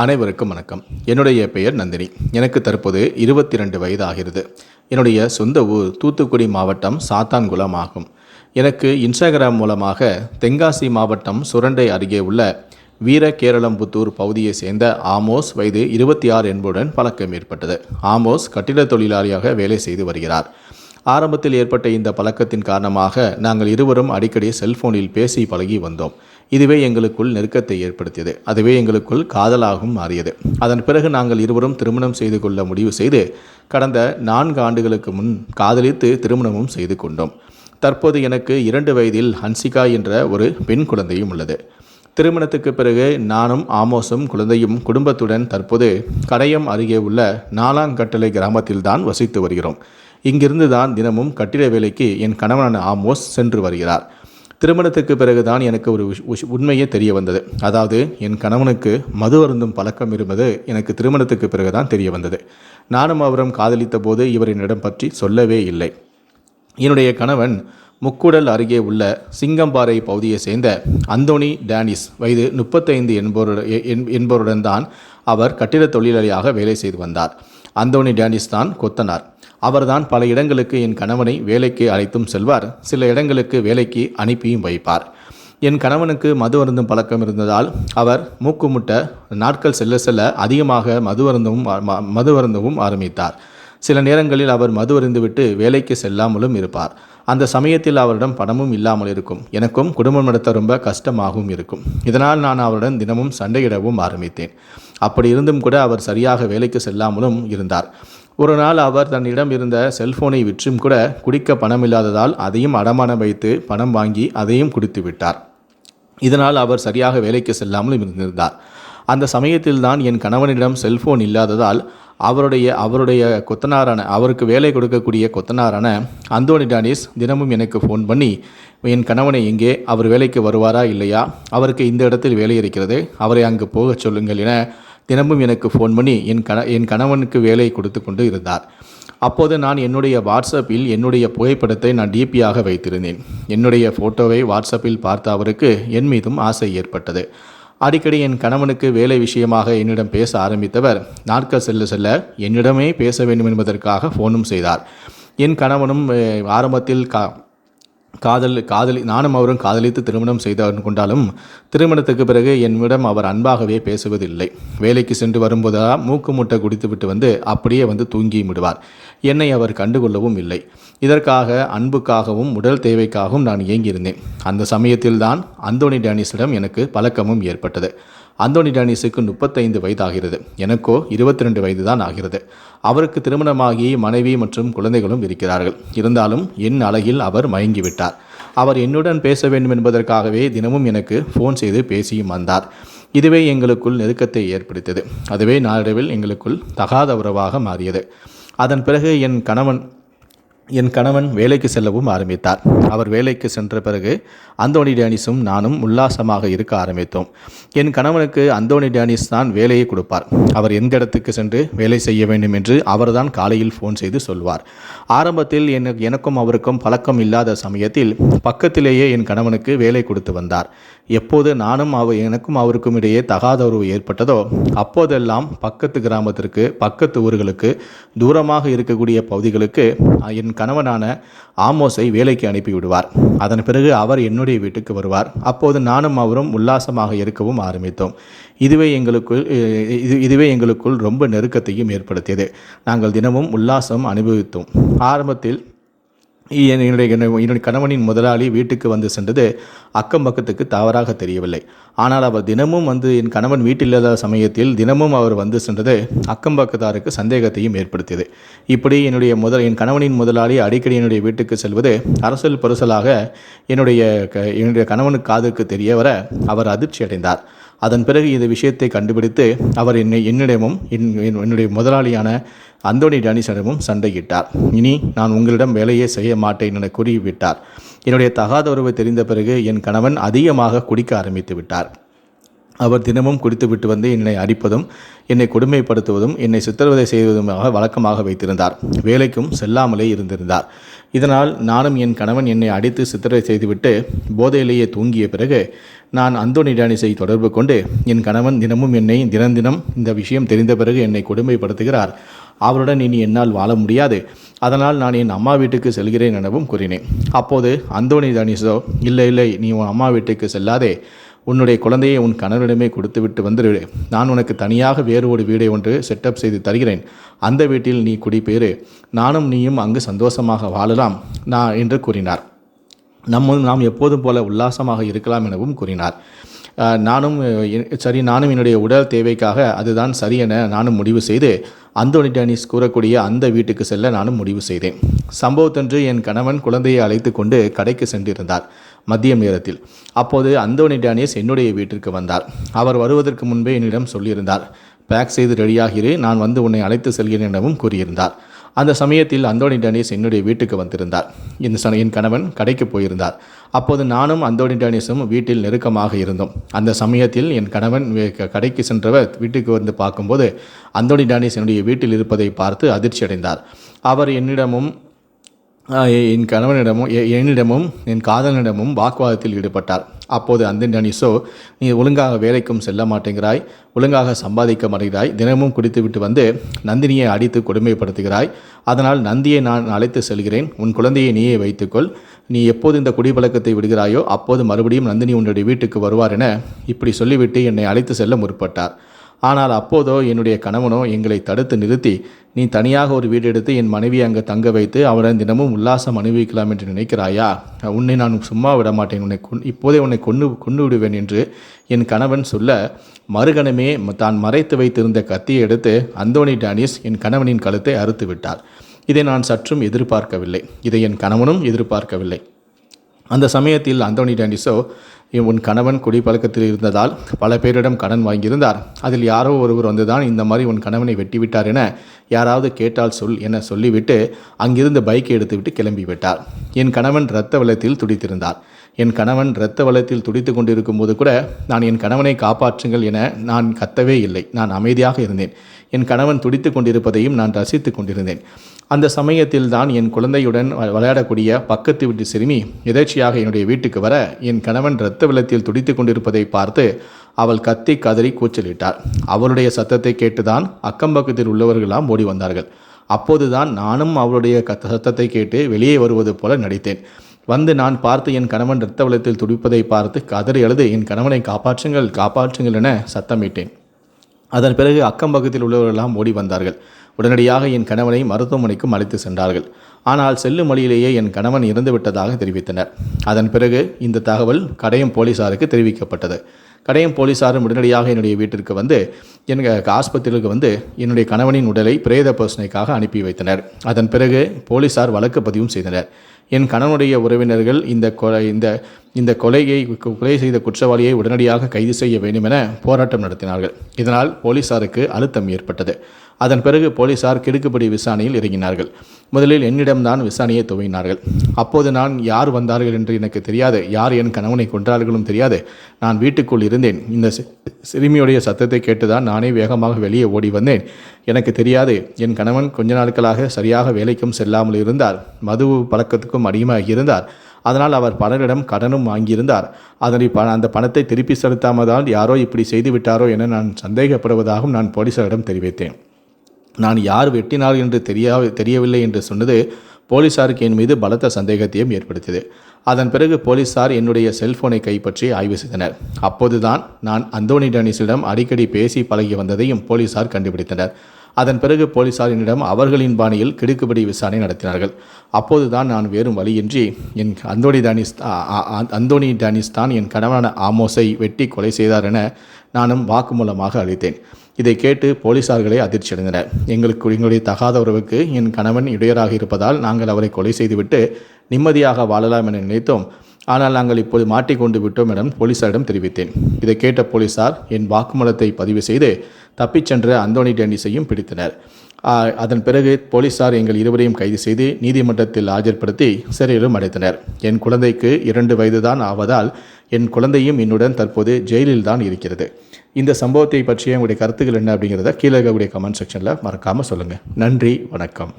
அனைவருக்கும் வணக்கம். என்னுடைய பெயர் நந்தினி. எனக்கு தற்போது இருபத்தி ரெண்டு வயது ஆகிறது என்னுடைய சொந்த ஊர் தூத்துக்குடி மாவட்டம் சாத்தான்குளம் ஆகும். எனக்கு இன்ஸ்டாகிராம் மூலமாக தென்காசி மாவட்டம் சுரண்டை அருகே உள்ள வீர கேரளம்புத்தூர் பகுதியை சேர்ந்த ஆமோஸ் வயது இருபத்தி ஆறு என்பதுடன் பழக்கம் ஏற்பட்டது. ஆமோஸ் கட்டிட தொழிலாளியாக வேலை செய்து வருகிறார். ஆரம்பத்தில் ஏற்பட்ட இந்த பழக்கத்தின் காரணமாக நாங்கள் இருவரும் அடிக்கடி செல்போனில் பேசி பழகி வந்தோம். இதுவே எங்களுக்குள் நெருக்கத்தை ஏற்படுத்தியது. அதுவே எங்களுக்குள் காதலாகவும் மாறியது. அதன் பிறகு நாங்கள் இருவரும் திருமணம் செய்து கொள்ள முடிவு செய்து கடந்த நான்கு ஆண்டுகளுக்கு முன் காதலித்து திருமணமும் செய்து கொண்டோம். தற்போது எனக்கு இரண்டு வயதில் ஹன்சிகா என்ற ஒரு பெண் குழந்தையும் உள்ளது. திருமணத்துக்கு பிறகு நானும் ஆமோஸும் குழந்தையும் குடும்பத்துடன் தற்போது கடையம் அருகே உள்ள நாலாங்கட்டளை கிராமத்தில்தான் வசித்து வருகிறோம். இங்கிருந்து தான் தினமும் கட்டிட வேலைக்கு என் கணவனான ஆமோஸ் சென்று வருகிறார். திருமணத்துக்கு பிறகுதான் எனக்கு ஒரு உண்மையே தெரிய வந்தது. அதாவது என் கணவனுக்கு மது அருந்தும் பழக்கம் இருப்பது எனக்கு திருமணத்துக்கு பிறகுதான் தெரிய வந்தது. நானும் அவரும் காதலித்த போது இவர் என்னிடம் பற்றி சொல்லவே இல்லை. என்னுடைய கணவன் முக்குடல் அருகே உள்ள சிங்கம்பாறை பகுதியை சேர்ந்த அந்தோனி டேனிஸ் வயது முப்பத்தைந்து என்பவருட என்- என்பவருடன் தான் அவர் கட்டிடத் தொழிலாளியாக வேலை செய்து வந்தார். அந்தோனி டேனிஸ் தான் கொத்தனார். அவர்தான் பல இடங்களுக்கு என் கணவனை வேலைக்கு அழைத்தும் செல்வார். சில இடங்களுக்கு வேலைக்கு அனுப்பியும் வைப்பார். என் கணவனுக்கு மது அருந்தும் பழக்கம் இருந்ததால் அவர் மூக்குமுட்ட நாட்கள் செல்ல செல்ல அதிகமாக மது அருந்தவும் ம- மது அருந்தவும் ஆரம்பித்தார். சில நேரங்களில் அவர் மது அருந்துவிட்டு வேலைக்கு செல்லாமலும் இருப்பார். அந்த சமயத்தில் அவரிடம் பணமும் இல்லாமல் இருக்கும். எனக்கும் குடும்பம் நடத்த ரொம்ப கஷ்டமாகவும் இருக்கும். இதனால் நான் அவருடன் தினமும் சண்டையிடவும் ஆரம்பித்தேன். அப்படி இருந்தும் கூட அவர் சரியாக வேலைக்கு செல்லாமலும் இருந்தார். ஒரு நாள் அவர் தன்னிடம் இருந்த செல்போனை விற்றும் கூட குடிக்க பணம் இல்லாததால் அதையும் அடமானம் வைத்து பணம் வாங்கி அதையும் குடித்து விட்டார். இதனால் அவர் சரியாக வேலைக்கு செல்லாமலும் இருந்திருந்தார். அந்த சமயத்தில் தான் என் கணவனிடம் செல்போன் இல்லாததால் அவருடைய அவருடைய கொத்தனாரான அவருக்கு வேலை கொடுக்கக்கூடிய கொத்தனாரான அந்தோனி டானிஸ் தினமும் எனக்கு ஃபோன் பண்ணி என் கணவனை எங்கே? அவர் வேலைக்கு வருவாரா இல்லையா? அவருக்கு இந்த இடத்தில் வேலை இருக்கிறது. அவரை அங்கு போகச் சொல்லுங்கள் என தினமும் எனக்கு ஃபோன் பண்ணி என் கண என் கணவனுக்கு வேலை கொடுத்து கொண்டு இருந்தார். அப்போது நான் என்னுடைய வாட்ஸ்அப்பில் என்னுடைய புகைப்படத்தை நான் டிபியாக வைத்திருந்தேன். என்னுடைய ஃபோட்டோவை வாட்ஸ்அப்பில் பார்த்த அவருக்கு என் மீதும் ஆசை ஏற்பட்டது. அடிக்கடி என் கணவனுக்கு வேலை விஷயமாக என்னிடம் பேச ஆரம்பித்தவர் நாட்கள் செல்ல செல்ல என்னிடமே பேச வேண்டும் என்பதற்காக ஃபோனும் செய்தார். என் கணவனும் ஆரம்பத்தில் கா காதல் காதலி நானும் அவரும் காதலித்து திருமணம் செய்து கொண்டாலும் திருமணத்துக்கு பிறகு என்னிடம் அவர் அன்பாகவே பேசுவதில்லை. வேலைக்கு சென்று வரும்போதெல்லாம் மூக்கு முட்டை குடித்துவிட்டு வந்து அப்படியே வந்து தூங்கி விடுவார். என்னை அவர் கண்டுகொள்ளவும் இல்லை. இதற்காக அன்புக்காகவும் உடல் தேவைக்காகவும் நான் இயங்கியிருந்தேன். அந்த சமயத்தில்தான் அந்தோனி டேனிஸிடம் எனக்கு பழக்கமும் ஏற்பட்டது. அந்தோனி டானிஸுக்கு முப்பத்தைந்து வயதாகிறது. எனக்கோ இருபத்தி ரெண்டு வயது தான் ஆகிறது. அவருக்கு திருமணமாகி மனைவி மற்றும் குழந்தைகளும் இருக்கிறார்கள். இருந்தாலும் என் அழகில் அவர் மயங்கிவிட்டார். அவர் என்னுடன் பேச வேண்டும் என்பதற்காகவே தினமும் எனக்கு ஃபோன் செய்து பேசியும் வந்தார். இதுவே எங்களுக்குள் நெருக்கத்தை ஏற்படுத்தியது. அதுவே நாளடைவில் எங்களுக்குள் தகாத உறவாக மாறியது. அதன் பிறகு என் கணவன் என் கணவன் வேலைக்கு செல்லவும் ஆரம்பித்தார். அவர் வேலைக்கு சென்ற பிறகு அந்தோனி டேனிஸும் நானும் உல்லாசமாக இருக்க ஆரம்பித்தோம். என் கணவனுக்கு அந்தோனி டேனிஸ் தான் வேலையை கொடுப்பார். அவர் எந்த இடத்துக்கு சென்று வேலை செய்ய வேண்டும் என்று அவர்தான் காலையில் ஃபோன் செய்து சொல்வார். ஆரம்பத்தில் எனக்கு எனக்கும் அவருக்கும் பழக்கம் இல்லாத சமயத்தில் பக்கத்திலேயே என் கணவனுக்கு வேலை கொடுத்து வந்தார். எப்போது நானும் அவர் எனக்கும் அவருக்கும் இடையே தகாத உறவு ஏற்பட்டதோ அப்போதெல்லாம் பக்கத்து கிராமத்திற்கு பக்கத்து ஊர்களுக்கு தூரமாக இருக்கக்கூடிய பகுதிகளுக்கு என் கணவனான ஆமோஸை வேலைக்கு அனுப்பிவிடுவார். அதன் பிறகு அவர் என்னுடைய வீட்டுக்கு வருவார். அப்போது நானும் அவரும் உல்லாசமாக இருக்கவும் ஆரம்பித்தோம். இதுவே எங்களுக்குள் இது இதுவே எங்களுக்குள் ரொம்ப நெருக்கத்தையும் ஏற்படுத்தியது. நாங்கள் தினமும் உல்லாசம் அனுபவித்தோம். ஆரம்பத்தில் என்னுடைய என்னுடைய கணவனின் முதலாளி வீட்டுக்கு வந்து சென்றது அக்கம் பக்கத்துக்கு தவறாக தெரியவில்லை. ஆனால் அவர் தினமும் வந்து என் கணவன் வீட்டில் இல்லாத சமயத்தில் தினமும் அவர் வந்து சென்றது அக்கம் பக்கத்தாருக்கு சந்தேகத்தையும் ஏற்படுத்தியது. இப்படி என்னுடைய முதல் என் கணவனின் முதலாளி அடிக்கடி என்னுடைய வீட்டுக்கு செல்வது அரசல் பரிசலாக என்னுடைய க- என்னுடைய கணவனுக்கு காதுக்கு தெரிய வர அவர் அதிர்ச்சி அடைந்தார். அதன் பிறகு இந்த விஷயத்தை கண்டுபிடித்து அவர் என்னை என்னிடமும் என்- என்னுடைய முதலாளியான அந்தோனி டானிஸிடமும் சண்டையிட்டார். இனி நான் உங்களிடம் வேலையே செய்ய மாட்டேன் என கூறிவிட்டார். என்னுடைய தகாத உறவு தெரிந்த பிறகு என் கணவன் அதிகமாக குடிக்க ஆரம்பித்து விட்டார். அவர் தினமும் குடித்துவிட்டு வந்து என்னை அடிப்பதும் என்னை கொடுமைப்படுத்துவதும் என்னை சித்திரவதை செய்வதுமாக வழக்கமாக வைத்திருந்தார். வேலைக்கும் செல்லாமலே இருந்திருந்தார். இதனால் நானும் என் கணவன் என்னை அடித்து சித்திரவதை செய்துவிட்டு போதையிலேயே தூங்கிய பிறகு நான் அந்தோனி டானிஸை தொடர்பு கொண்டு என் கணவன் தினமும் என்னை தினம் தினம் இந்த விஷயம் தெரிந்த பிறகு என்னை கொடுமைப்படுத்துகிறார். அவருடன் இனி என்னால் வாழ முடியாது. அதனால் நான் என் அம்மா வீட்டுக்கு செல்கிறேன் எனவும் கூறினேன். அப்போது அந்தோனி தனிஷோ இல்லை இல்லை நீ உன் அம்மா வீட்டுக்கு செல்லாதே. உன்னுடைய குழந்தையை உன் கணவனிடமே கொடுத்துவிட்டு வந்துவிடு. நான் உனக்கு தனியாக வேறு ஒரு வீடை ஒன்று செட்டப் செய்து தருகிறேன். அந்த வீட்டில் நீ குடிபெயரு நானும் நீயும் அங்கு சந்தோஷமாக வாழலாம். நான் என்று கூறினார். நம்ம நாம் எப்போதும் போல உல்லாசமாக இருக்கலாம் எனவும் கூறினார். நானும் சரி நானும் என்னுடைய உடல் தேவைக்காக அதுதான் சரி என நானும் முடிவு செய்து அந்தோனி டேனிஸ் கூறக்கூடிய அந்த வீட்டுக்கு செல்ல நானும் முடிவு செய்தேன். சம்பவத்தன்று என் கணவன் குழந்தையை அழைத்து கொண்டு கடைக்கு சென்றிருந்தார் மதியம் நேரத்தில். அப்போது அந்தோனி டானிஸ் என்னுடைய வீட்டிற்கு வந்தார். அவர் வருவதற்கு முன்பே என்னிடம் சொல்லியிருந்தார் பேக் செய்து ரெடியாகிறேன் நான் வந்து உன்னை அழைத்து செல்கிறேன் எனவும் கூறியிருந்தார். அந்த சமயத்தில் அந்தோனி டேனிஸ் என்னுடைய வீட்டுக்கு வந்திருந்தார். இந்த என் கணவன் கடைக்கு போயிருந்தார். அப்போது நானும் அந்தோனி டேனிஸும் வீட்டில் நெருக்கமாக இருந்தோம். அந்த சமயத்தில் என் கணவன் கடைக்கு சென்றவர் வீட்டுக்கு வந்து பார்க்கும்போது அந்தோனி டேனிஸ் என்னுடைய வீட்டில் இருப்பதை பார்த்து அதிர்ச்சி அடைந்தார் அவர் என்னிடமும் என் கணவனிடமும் எ- என்னிடமும் என் காதலனிடமும் வாக்குவாதத்தில் ஈடுபட்டார். அப்போது அந்த டனிசோ நீ ஒழுங்காக வேலைக்கும் செல்ல மாட்டேங்கிறாய் ஒழுங்காக சம்பாதிக்க மாட்டேங்கிறாய் தினமும் குடித்துவிட்டு வந்து நந்தினியை அடித்து கொடுமைப்படுத்துகிறாய். அதனால் நந்தியை நான் அழைத்து செல்கிறேன். உன் குழந்தையை நீயே வைத்துக்கொள். நீ எப்போது இந்த குடிப்பழக்கத்தை விடுகிறாயோ அப்போது மறுபடியும் நந்தினி உன்னுடைய வீட்டுக்கு வருவார் என இப்படி சொல்லிவிட்டு என்னை அழைத்து செல்ல முற்பட்டார். ஆனால் அப்போதோ என்னுடைய கணவனோ எங்களை தடுத்து நிறுத்தி நீ தனியாக ஒரு வீடு எடுத்து என் மனைவியை அங்கே தங்க வைத்து அவரை தினமும் உல்லாசம் அனுபவிக்கலாம் என்று நினைக்கிறாயா? உன்னை நான் சும்மா விட மாட்டேன். உன்னை கொன் இப்போதே உன்னை கொண்டு கொண்டு விடுவேன் என்று என் கணவன் சொல்ல மறுகணமே தான் மறைத்து வைத்திருந்த கத்தியை எடுத்து அந்தோனி டானிஸ் என் கணவனின் கழுத்தை அறுத்து விட்டார். இதை நான் சற்றும் எதிர்பார்க்கவில்லை. இதை என் கணவனும் எதிர்பார்க்கவில்லை. அந்த சமயத்தில் அந்தோனி டாண்டிஸோ உன் கணவன் குடிப்பழக்கத்தில் இருந்ததால் பல பேரிடம் கடன் வாங்கியிருந்தார். அதில் யாரோ ஒருவர் வந்துதான் இந்த மாதிரி உன் கணவனை வெட்டிவிட்டார் என யாராவது கேட்டால் சொல் என சொல்லிவிட்டு அங்கிருந்து பைக்கை எடுத்துவிட்டு கிளம்பிவிட்டார். என் கணவன் இரத்த வளத்தில் துடித்திருந்தார். என் கணவன் இரத்த வளத்தில் துடித்து கொண்டிருக்கும் போது கூட நான் என் கணவனை காப்பாற்றுங்கள் என நான் கத்தவே இல்லை. நான் அமைதியாக இருந்தேன். என் கணவன் துடித்து கொண்டிருப்பதையும் நான் ரசித்து கொண்டிருந்தேன். அந்த சமயத்தில் தான் என் குழந்தையுடன் விளையாடக்கூடிய பக்கத்து வீட்டு சிறுமி எதேச்சியாக என்னுடைய வீட்டுக்கு வர என் கணவன் இரத்த வெள்ளத்தில் துடித்து கொண்டிருப்பதை பார்த்து அவள் கத்தி கதறி கூச்சலிட்டார் அவளுடைய சத்தத்தை கேட்டுதான் அக்கம்பக்கத்தில் உள்ளவர்களாம் ஓடி வந்தார்கள். அப்போதுதான் நானும் அவளுடைய கத்த சத்தத்தை கேட்டு வெளியே வருவது போல நடித்தேன். வந்து நான் பார்த்து என் கணவன் இரத்த வெள்ளத்தில் துடிப்பதை பார்த்து கதறி அழுது என் கணவனை காப்பாற்றுங்கள் காப்பாற்றுங்கள் என சத்தமிட்டேன். அதன் பிறகு அக்கம் பக்கத்தில் உள்ளவர்களெல்லாம் ஓடி வந்தார்கள். உடனடியாக என் கணவனை மருத்துவமனைக்கும் அழைத்து சென்றார்கள். ஆனால் செல்லும் வழியிலேயே என் கணவன் இறந்துவிட்டதாக தெரிவித்தனர். அதன் பிறகு இந்த தகவல் கடையம் போலீசாருக்கு தெரிவிக்கப்பட்டது. கடையம் போலீசாரும் உடனடியாக என்னுடைய வீட்டிற்கு வந்து எனக்கு ஆஸ்பத்திரிக்கு வந்து என்னுடைய கணவனின் உடலை பிரேத பரிசோதனைக்காக அனுப்பி வைத்தனர். அதன் பிறகு போலீசார் வழக்கு பதிவும் செய்தனர். என் கணவனுடைய உறவினர்கள் இந்த கொலை இந்த இந்த கொலையை கொலை செய்த குற்றவாளியை உடனடியாக கைது செய்ய வேண்டும் என போராட்டம் நடத்தினார்கள். இதனால் போலீசாருக்கு அழுத்தம் ஏற்பட்டது. அதன் பிறகு போலீசார் கிடுக்குப்படி விசாரணையில் இறங்கினார்கள். முதலில் என்னிடம்தான் விசாரணையை துவங்கினார்கள். அப்போது நான் யார் வந்தார்கள் என்று எனக்கு தெரியாது. யார் என் கணவனை கொன்றார்களும் தெரியாது. நான் வீட்டுக்குள் இருந்தேன். இந்த சிறுமியுடைய சத்தத்தை கேட்டுதான் நானே வேகமாக வெளியே ஓடி வந்தேன். எனக்கு தெரியாது. என் கணவன் கொஞ்ச நாட்களாக சரியாக வேலைக்கும் செல்லாமல் இருந்தார். மது பழக்கத்துக்கும் அடிமையாகி இருந்தார். அதனால் அவர் பலரிடம் கடனும் வாங்கியிருந்தார். அதனை ப அந்த பணத்தை திருப்பி செலுத்தாமதால் யாரோ இப்படி செய்துவிட்டாரோ என நான் சந்தேகப்படுவதாகவும் நான் போலீசாரிடம் தெரிவித்தேன். நான் யார் வெட்டினார் என்று தெரியா தெரியவில்லை என்று சொன்னது போலீசாருக்கு என் மீது பலத்த சந்தேகத்தையும் ஏற்படுத்தியது. அதன் பிறகு போலீசார் என்னுடைய செல்போனை கைப்பற்றி ஆய்வு செய்தனர். அப்போதுதான் நான் அந்தோனி டனிஸிடம் அடிக்கடி பேசி பழகி வந்ததையும் போலீசார் கண்டுபிடித்தனர். அதன் பிறகு போலீசார் என்னிடம் அவர்களின் பாணியில் கிடுக்குப்படி விசாரணை நடத்தினார்கள். அப்போதுதான் நான் வேறும் வழியின்றி என் அந்தோனி டானிஸ் அந்தோனி டானிஸ் தான் என் கணவனான ஆமோஸை வெட்டி கொலை செய்தார் என நானும் வாக்குமூலமாக அளித்தேன். இதை கேட்டு போலீசார்களே அதிர்ச்சி அடைந்தனர். எங்களுக்கு எங்களுடைய தகாத உறவுக்கு என் கணவன் இடையராக இருப்பதால் நாங்கள் அவரை கொலை செய்துவிட்டு நிம்மதியாக வாழலாம் என நினைத்தோம். ஆனால் நாங்கள் இப்போது மாட்டிக்கொண்டு விட்டோம் என போலீசாரிடம் தெரிவித்தேன். இதை கேட்ட போலீசார் என் வாக்குமூலத்தை பதிவு செய்து தப்பிச் சென்ற அந்தோனி டேனிஸையும் பிடித்தனர். அதன் பிறகு போலீசார் எங்கள் இருவரையும் கைது செய்து நீதிமன்றத்தில் ஆஜர்படுத்தி சிறையிலும் அடைத்தனர். என் குழந்தைக்கு இரண்டு வயதுதான் ஆவதால் என் குழந்தையும் என்னுடன் தற்போது ஜெயிலில் தான் இருக்கிறது. இந்த சம்பவத்தை பற்றிய உங்களுடைய கருத்துக்கள் என்ன அப்படிங்கிறத கீழே இருக்கக்கூடிய கமெண்ட் செக்ஷனில் மறக்காமல் சொல்லுங்கள் நன்றி வணக்கம்.